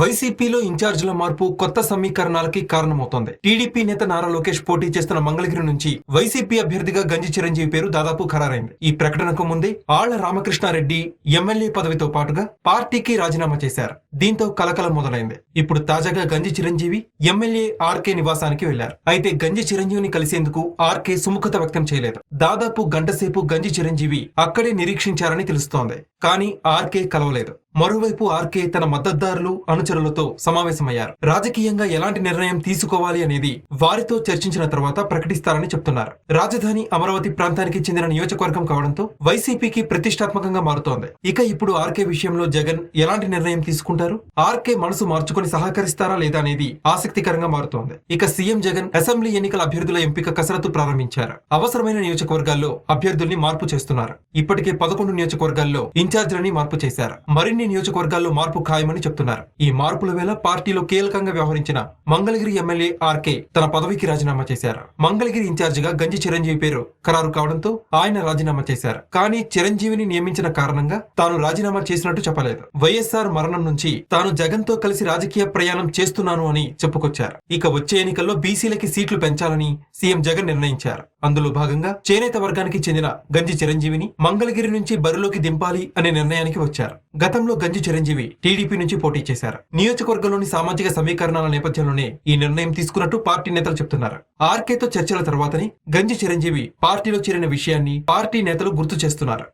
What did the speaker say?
వైసీపీలో ఇన్ఛార్జీల మార్పు కొత్త సమీకరణాలకి కారణమవుతోంది. టీడీపీ నేత నారా లోకేష్ పోటీ చేస్తున్న మంగళగిరి నుంచి వైసీపీ అభ్యర్థిగా గంజి చిరంజీవి పేరు దాదాపు ఖరారైంది. ఈ ప్రకటనకు ముందే ఆళ్ళ రామకృష్ణారెడ్డి ఎమ్మెల్యే పదవితో పాటుగా పార్టీకి రాజీనామా చేశారు. దీంతో కలకలం మొదలైంది. ఇప్పుడు తాజాగా గంజి చిరంజీవి ఎమ్మెల్యే ఆర్కే నివాసానికి వెళ్ళారు. అయితే గంజి చిరంజీవిని కలిసేందుకు ఆర్కే సుముఖత వ్యక్తం చేయలేదు. దాదాపు గంటసేపు గంజి చిరంజీవి అక్కడే నిరీక్షించారని తెలుస్తోంది. కానీ ఆర్కే కలవలేదు. మరోవైపు ఆర్కే తన మద్దతుదారులు అనుచరులతో సమావేశమయ్యారు. రాజకీయంగా ఎలాంటి నిర్ణయం తీసుకోవాలి అనేది వారితో చర్చించిన తర్వాత ప్రకటిస్తారని చెప్తున్నారు. రాజధాని అమరావతి ప్రాంతానికి చెందిన నియోజకవర్గం కావడంతో వైసీపీకి ప్రతిష్టాత్మకంగా మారుతోంది. ఇక ఇప్పుడు ఆర్కే విషయంలో జగన్ ఎలాంటి నిర్ణయం తీసుకుంటారు ఆర్కే మనసు మార్చుకొని సహకరిస్తారా లేదా అనేది ఆసక్తికరంగా మారుతోంది. ఇక సీఎం జగన్ అసెంబ్లీ ఎన్నికల అభ్యర్థుల ఎంపిక కసరత్తు ప్రారంభించారు. అవసరమైన నియోజకవర్గాల్లో అభ్యర్థుల్ని మార్పు చేస్తున్నారు. ఇప్పటికే పదకొండు నియోజకవర్గాల్లో ఇన్ఛార్జీలని మార్పు చేశారు. మరిన్ని నియోజకవర్గాల్లో మార్పు ఖాయమని చెప్తున్నారు. ఈ మార్పుల వేళ పార్టీలో కీలకంగా వ్యవహరించిన మంగళగిరి ఎమ్మెల్యే ఆర్కే తన పదవికి రాజీనామా చేశారు. మంగళగిరి ఇన్ఛార్జిగా గంజి చిరంజీవి పేరు ఖరారు కావడంతో ఆయన రాజీనామా చేశారు. కానీ చిరంజీవిని నియమించిన కారణంగా తాను రాజీనామా చేసినట్టు చెప్పలేదు. వైఎస్ఆర్ మరణం నుంచి తాను జగన్తో కలిసి రాజకీయ ప్రయాణం చేస్తున్నాను అని చెప్పుకొచ్చారు. ఇక వచ్చే ఎన్నికల్లో బీసీలకి సీట్లు పెంచాలని సీఎం జగన్ నిర్ణయించారు. అందులో భాగంగా చేనేత వర్గానికి చెందిన గంజి చిరంజీవిని మంగళగిరి నుంచి బరిలోకి దింపాలి అనే నిర్ణయానికి వచ్చారు. గతంలో గంజి చిరంజీవి టీడీపీ నుంచి పోటీ చేశారు. నియోజకవర్గంలోని సామాజిక సమీకరణాల నేపథ్యంలోనే ఈ నిర్ణయం తీసుకున్నట్టు పార్టీ నేతలు చెప్తున్నారు. ఆర్కేతో చర్చల తర్వాతనే గంజి చిరంజీవి పార్టీలో చేరిన విషయాన్ని పార్టీ నేతలు గుర్తు చేస్తున్నారు.